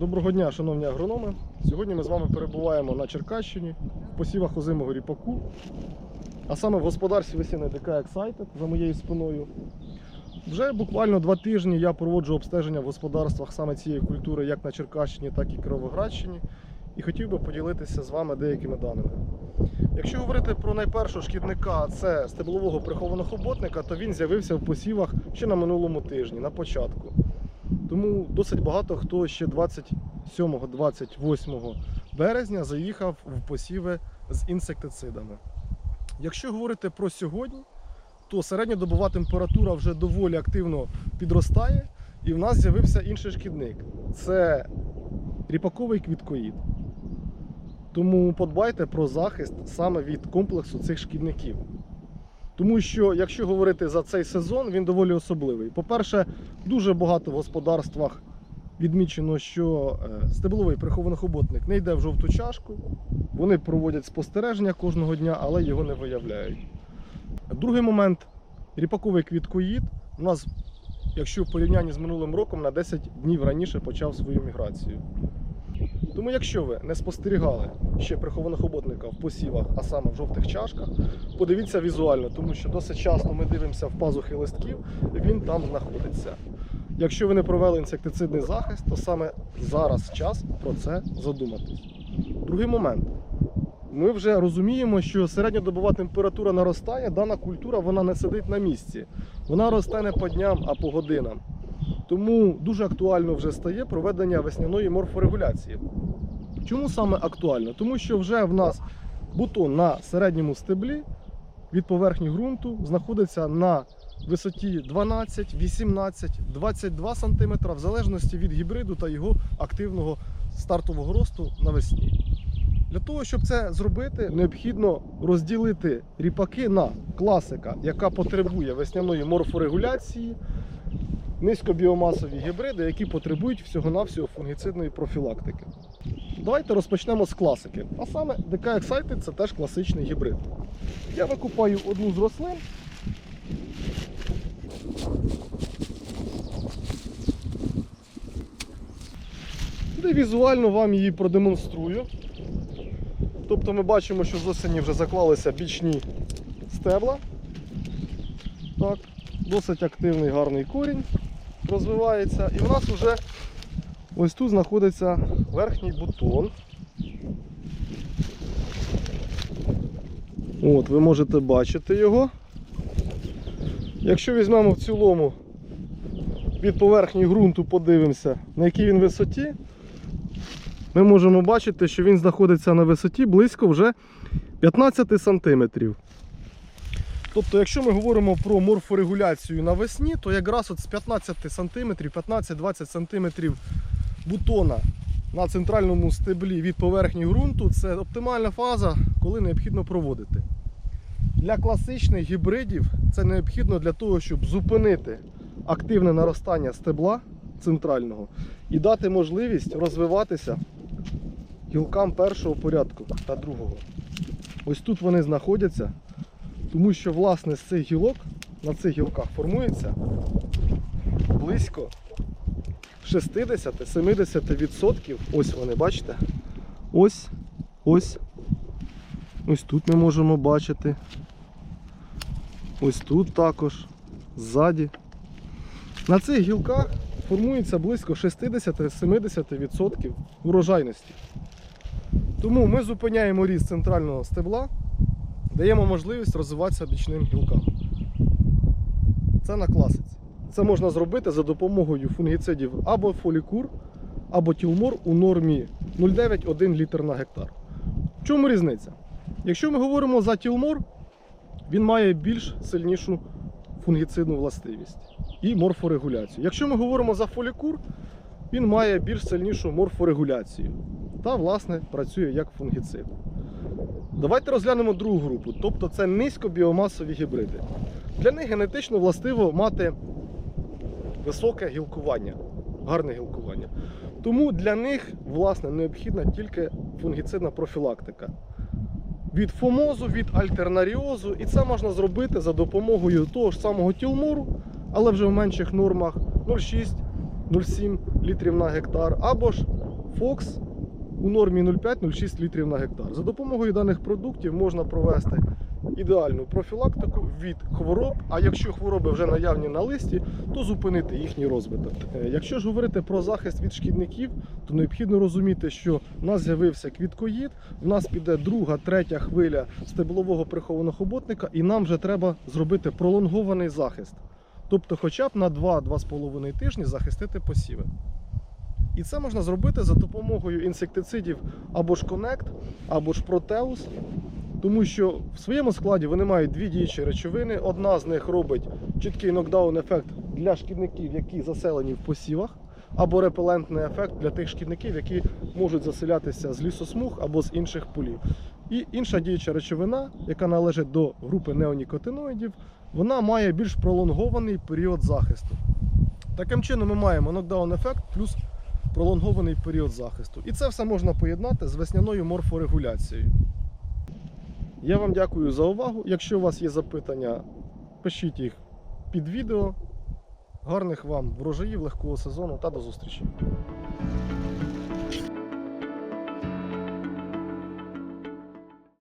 Доброго дня, шановні агрономи. Сьогодні ми з вами перебуваємо на Черкащині в посівах озимого ріпаку, а саме в господарстві весінний ДК Excited за моєю спиною. Вже буквально два тижні я проводжу обстеження в господарствах саме цієї культури, як на Черкащині, так і Кіровоградщині, і хотів би поділитися з вами деякими даними. Якщо говорити про найпершого шкідника, це стеблового прихованого хоботника, то він з'явився в посівах ще на минулому тижні, на початку. Тому досить багато хто ще 27-28 березня заїхав в посіви з інсектицидами. Якщо говорити про сьогодні, то середньодобова температура вже доволі активно підростає, і в нас з'явився інший шкідник це ріпаковий квіткоїд. Тому подбайте про захист саме від комплексу цих шкідників. Тому що, якщо говорити за цей сезон, він доволі особливий. По-перше, дуже багато в господарствах відмічено, що е, стебловий прихованохоботник не йде в жовту чашку. Вони проводять спостереження кожного дня, але його не виявляють. Другий момент ріпаковий квіткоїд у нас, якщо в порівнянні з минулим роком, на 10 днів раніше почав свою міграцію. Тому, якщо ви не спостерігали ще прихованого хоботника в посівах, а саме в жовтих чашках, подивіться візуально, тому що досить часто ми дивимося в пазухи листків, він там знаходиться. Якщо ви не провели інсектицидний захист, то саме зараз час про це задуматись. Другий момент. Ми вже розуміємо, що середньодобова температура наростає, дана культура вона не сидить на місці. Вона росте не по дням, а по годинам. Тому дуже актуально вже стає проведення весняної морфорегуляції. Чому саме актуально? Тому що вже в нас бутон на середньому стеблі від поверхні ґрунту знаходиться на висоті 12, 18, 22 см в залежності від гібриду та його активного стартового росту навесні. Для того, щоб це зробити, необхідно розділити ріпаки на класика, яка потребує весняної морфорегуляції, низькобіомасові гібриди, які потребують всього-навсього фунгіцидної профілактики. Давайте розпочнемо з класики. А саме DK Excited це теж класичний гібрид. Я викупаю одну з рослин. Де візуально вам її продемонструю. Тобто ми бачимо, що з осені вже заклалися бічні стебла. Так, досить активний гарний корінь розвивається. І в нас вже ось тут знаходиться верхній бутон. От, ви можете бачити його. Якщо візьмемо в цілому від поверхні ґрунту, подивимося, на якій він висоті, ми можемо бачити, що він знаходиться на висоті близько вже 15 сантиметрів. Тобто, якщо ми говоримо про морфорегуляцію навесні, то якраз от з 15 см, 15-20 см бутона на центральному стеблі від поверхні ґрунту це оптимальна фаза, коли необхідно проводити. Для класичних гібридів це необхідно для того, щоб зупинити активне наростання стебла центрального і дати можливість розвиватися гілкам першого порядку та другого. Ось тут вони знаходяться. Тому що власне з цих гілок на цих гілках формується близько 60-70%. Ось вони, бачите? Ось, ось. Ось тут ми можемо бачити. Ось тут також, ззаді. На цих гілках формується близько 60-70% урожайності. Тому ми зупиняємо ріст центрального стебла даємо можливість розвиватися бічним гілкам. Це на класиці. Це можна зробити за допомогою фунгіцидів або фолікур, або тілмор у нормі 0,9-1 літр на гектар. В чому різниця? Якщо ми говоримо за тілмор, він має більш сильнішу фунгіцидну властивість і морфорегуляцію. Якщо ми говоримо за фолікур, він має більш сильнішу морфорегуляцію та, власне, працює як фунгіцид. Давайте розглянемо другу групу, тобто це низькобіомасові гібриди. Для них генетично властиво мати високе гілкування, гарне гілкування. Тому для них власне, необхідна тільки фунгіцидна профілактика. Від фомозу, від альтернаріозу, і це можна зробити за допомогою того ж самого тілмору, але вже в менших нормах 0,6-0,7 літрів на гектар, або ж Fox у нормі 0,5-0,6 літрів на гектар. За допомогою даних продуктів можна провести ідеальну профілактику від хвороб. А якщо хвороби вже наявні на листі, то зупинити їхній розвиток. Е, Якщо ж говорити про захист від шкідників, то необхідно розуміти, що в нас з'явився квіткоїд, в нас піде друга, третя хвиля стеблового прихованого хоботника, і нам вже треба зробити пролонгований захист. Тобто, хоча б на 2-2,5 тижні захистити посіви. І це можна зробити за допомогою інсектицидів або ж Connect, або ж Proteus, тому що в своєму складі вони мають дві діючі речовини. Одна з них робить чіткий нокдаун-ефект для шкідників, які заселені в посівах, або репелентний ефект для тих шкідників, які можуть заселятися з лісосмуг або з інших полів. І інша діюча речовина, яка належить до групи неонікотиноїдів, вона має більш пролонгований період захисту. Таким чином, ми маємо нокдаун-ефект плюс пролонгований період захисту. І це все можна поєднати з весняною морфорегуляцією. Я вам дякую за увагу. Якщо у вас є запитання, пишіть їх під відео. Гарних вам врожаїв, легкого сезону та до зустрічі!